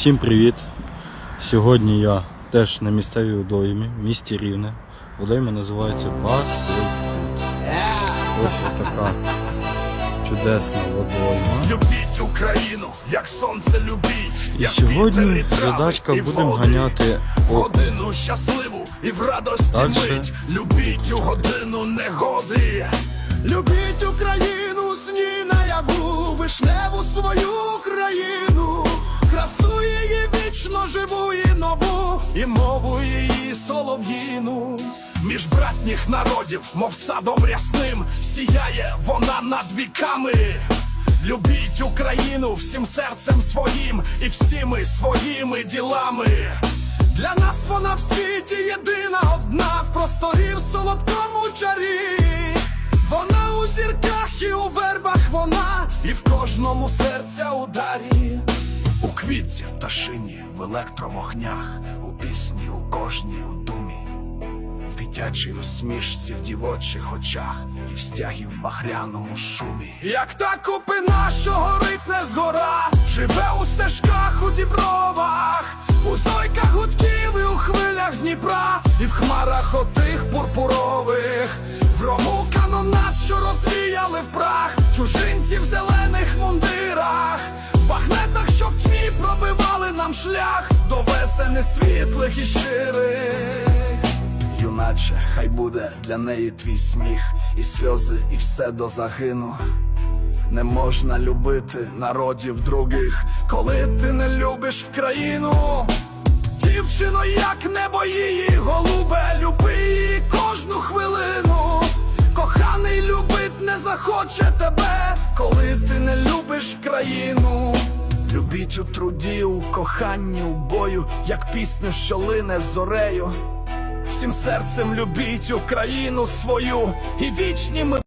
Всім привіт! Сьогодні я теж на місцевій водоймі, в місті Рівне. Водойма називається Басейфуд. Ось така чудесна водойма. Любіть Україну, як сонце любіть. І сьогодні задачка будемо ганяти годину щасливу і в радості мить. Любіть у годину негоди. Любіть Україну, сні наяву, вишневу свою і мову її солов'їну. Між братніх народів, мов садом рясним, сіяє вона над віками. Любіть Україну всім серцем своїм і всіми своїми ділами. Для нас вона в світі єдина одна в просторі в солодкому чарі. Вона у зірках і у вербах вона, і в кожному серця ударі. Квітці, в пташині, в електровогнях, у пісні, у кожній у думі. В дитячій усмішці, в дівочих очах і в стягі в бахряному шумі. Як та купина, що горить не згора, живе у стежках, у дібровах, у зойках гудків і у хвилях Дніпра, і в хмарах отих пурпурових, в рому канонат, що розвіяли в прах, чужинці в зелених нам шлях до весени світлих і щирих. Юначе, хай буде для неї твій сміх, і сльози, і все до загину. Не можна любити народів других, коли ти не любиш в країну. Дівчино, як небо її, голубе, люби її кожну хвилину. Коханий любить не захоче тебе, коли ти не любиш. Любіть у труді, у коханні, у бою, як пісню, що лине зорею. Всім серцем любіть Україну свою і вічні ми